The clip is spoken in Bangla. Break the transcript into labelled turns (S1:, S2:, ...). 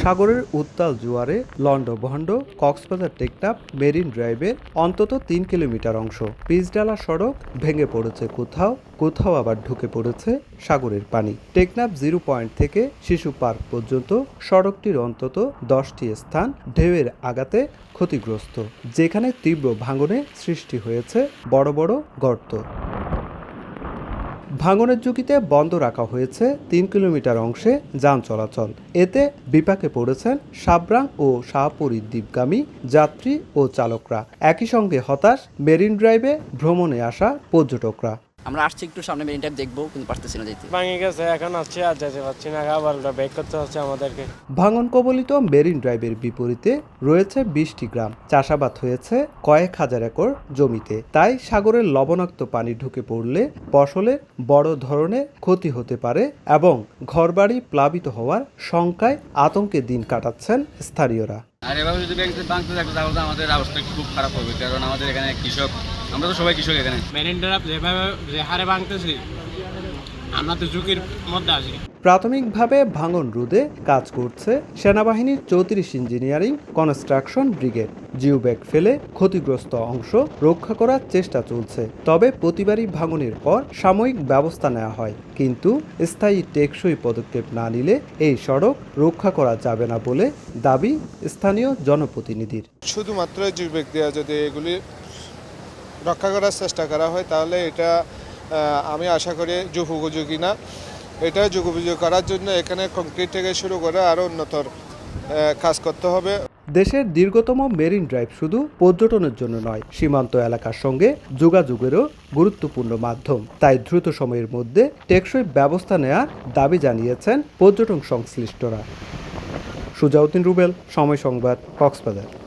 S1: সাগরের উত্তাল জোয়ারে লন্ডভন্ড কক্সবাজার টেকনাপ মেরিন ড্রাইভের অন্তত তিন কিলোমিটার অংশ। পিচডালা সড়ক ভেঙে পড়েছে কোথাও কোথাও আবার ঢুকে পড়েছে সাগরের পানি। টেকনাফ জিরো পয়েন্ট থেকে শিশু পার্ক পর্যন্ত সড়কটির অন্তত দশটি স্থান ঢেউয়ের আগাতে ক্ষতিগ্রস্ত, যেখানে তীব্র ভাঙনে সৃষ্টি হয়েছে বড় বড় গর্ত। ভাঙনের ঝুঁকিতে বন্ধ রাখা হয়েছে তিন কিলোমিটার অংশে যান চলাচল। এতে বিপাকে পড়েছেন সাবরাং ও শাহপুরী দ্বীপগামী যাত্রী ও চালকরা। একই সঙ্গে হতাশ মেরিন ড্রাইভে ভ্রমণে আসা পর্যটকরা।
S2: আমরা আসছি একটু সামনে মেরিন টাইপ দেখব কিন্তু পারতেছি না যেতে
S3: ভাঙে গেছে এখন আসছে আর যেতে পারছি না আবার ব্যাক করতে হচ্ছে আমাদেরকে।
S1: ভাঙন কবলিত মেরিন ড্রাইভের বিপরীতে রয়েছে বিশটি গ্রাম চাষাবাদ হয়েছে কয়েক হাজার একর জমিতে। তাই সাগরের লবণাক্ত পানি ঢুকে পড়লে ফসলের বড় ধরনের ক্ষতি হতে পারে এবং ঘরবাড়ি প্লাবিত হওয়ার শঙ্কায় আতঙ্কে দিন কাটাচ্ছেন স্থানীয়রা।
S4: আর এভাবে যদি ব্যাংক বাংতে থাকতো তাহলে তো আমাদের অবস্থা খুব খারাপ হবে। কারণ আমাদের এখানে কৃষক, আমরা তো সবাই কৃষক এখানে।
S3: মেরিন যেভাবে যে হারে ভাঙতেছি আমরা তো ঝুঁকির মধ্যে আছি।
S1: প্রাথমিকভাবে ভাঙন রোধে কাজ করছে সেনাবাহিনীর চৌত্রিশ ইঞ্জিনিয়ারিং কনস্ট্রাকশন ব্রিগেড। জিওব্যাগ ফেলে ক্ষতিগ্রস্ত অংশ রক্ষা করার চেষ্টা চলছে। তবে প্রতিবারই ভাঙনের পর সাময়িক ব্যবস্থা নেওয়া হয়। কিন্তু স্থায়ী টেকসই পদক্ষেপ না নিলে এই সড়ক রক্ষা করা যাবে না বলে দাবি স্থানীয় জনপ্রতিনিধির।
S5: শুধুমাত্র যুবক দেওয়া যদি এগুলি রক্ষা করার চেষ্টা করা হয় তাহলে এটা আমি আশা করি যুগ উপযোগী না এটা যুগ উপযোগী করার জন্য এখানে কংক্রিট থেকে শুরু করে আরও উন্নতর কাজ করতে হবে।
S1: দেশের দীর্ঘতম মেরিন ড্রাইভ শুধু পর্যটনের জন্য নয়, সীমান্ত এলাকার সঙ্গে যোগাযোগেরও গুরুত্বপূর্ণ মাধ্যম। তাই দ্রুত সময়ের মধ্যে টেকসই ব্যবস্থা নেওয়ার দাবি জানিয়েছেন পর্যটন সংশ্লিষ্টরা। সুজাউদ্দিন রুবেল, সময় সংবাদ, কক্সবাজার।